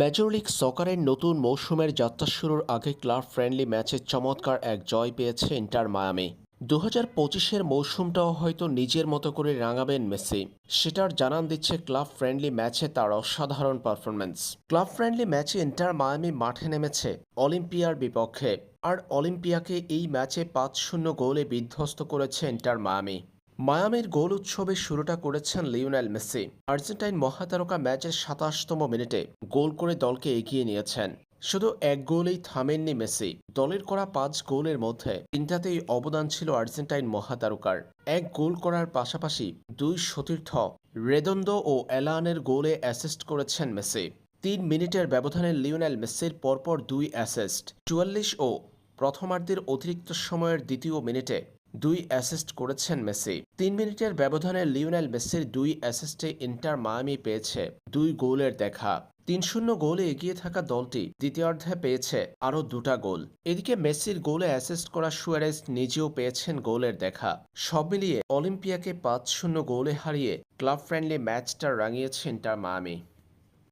Major league সকারের নতুন মৌসুমের যাত্রা শুরুর আগে ক্লাব ফ্রেন্ডলি ম্যাচে চমৎকার এক জয় পেয়েছে ইন্টার মায়ামি। দু হাজার পঁচিশের মৌসুমটাও হয়তো নিজের মতো করে রাঙাবেন মেসি। সেটার জানান দিচ্ছে ক্লাব ফ্রেন্ডলি ম্যাচে তার অসাধারণ পারফরমেন্স ক্লাব ফ্রেন্ডলি ম্যাচে ইন্টার মায়ামি মাঠে নেমেছে অলিম্পিয়ার বিপক্ষে। আর অলিম্পিয়াকে এই ম্যাচে পাঁচ শূন্য গোলে বিধ্বস্ত করেছে ইন্টার মায়ামি। মায়ামির গোল উৎসবের শুরুটা করেছেন লিওনেল মেসি। আর্জেন্টাইন মহাতারকা ম্যাচের সাতাশতম মিনিটে গোল করে দলকে এগিয়ে নিয়েছেন। শুধু এক গোলেই থামেননি মেসি, দলের করা পাঁচ গোলের মধ্যে তিনটাতেই অবদান ছিল আর্জেন্টাইন মহাতারকার। এক গোল করার পাশাপাশি দুই সতীর্থ রেদন্দ ও এলানের গোলে অ্যাসিস্ট করেছেন মেসি। তিন মিনিটের ব্যবধানে লিওনেল মেসির পরপর দুই অ্যাসিস্ট, চুয়াল্লিশ ও প্রথমার্ধের অতিরিক্ত সময়ের দ্বিতীয় মিনিটে দুই অ্যাসিস্ট করেছেন মেসি। তিন মিনিটের ব্যবধানে লিওনেল মেসির দুই অ্যাসিস্টে ইন্টার মায়ামি পেয়েছে, দুই গোলের দেখা। তিন শূন্য গোলে এগিয়ে থাকা দলটি দ্বিতীয়ার্ধে পেয়েছে আরও দুটা গোল। এদিকে মেসির গোলে অ্যাসিস্ট করা সুয়ারেজ নিজেও পেয়েছেন গোলের দেখা। সব মিলিয়ে অলিম্পিয়াকে পাঁচ শূন্য গোলে হারিয়ে ক্লাব ফ্রেন্ডলি ম্যাচটা রাঙিয়েছে ইন্টার মায়ামি।